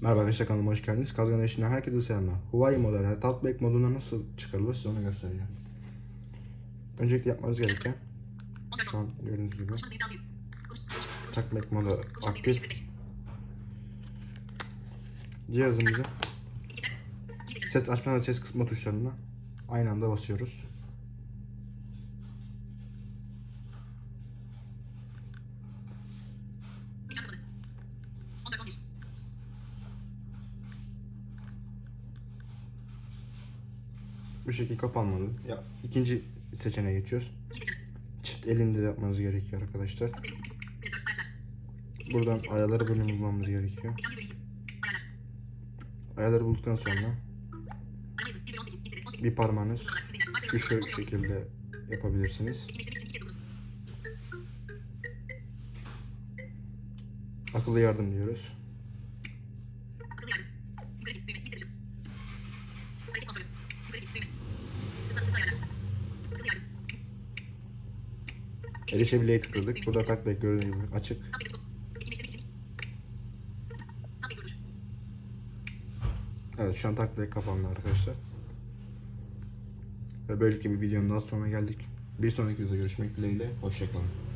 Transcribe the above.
Merhaba arkadaşlar kanalıma hoş geldiniz. Kazgan Eşi'nden herkese selamlar. Huawei modeli Talkback moduna nasıl çıkarılır size onu göstereceğim. Öncelikle yapmanız gereken şu an gördüğünüz gibi Talkback modu aktif. Cihazımızı ses açma ve ses kısma tuşlarına aynı anda basıyoruz. Bu şekilde kapanmalı. Ya, ikinci seçeneğe geçiyoruz. Çift elinde de yapmanız gerekiyor arkadaşlar. Buradan ayarları bölümü bulmamız gerekiyor. Ayarları bulduktan sonra bir parmağınız şu şekilde yapabilirsiniz. Akıllı yardım diyoruz. Erişebileye tıkladık. Burada takla gördüğünüz gibi açık. Evet şu an takla kapandı arkadaşlar. Ve böylelikle bir videonun daha sonuna geldik. Bir sonraki videoda görüşmek dileğiyle. Hoşçakalın.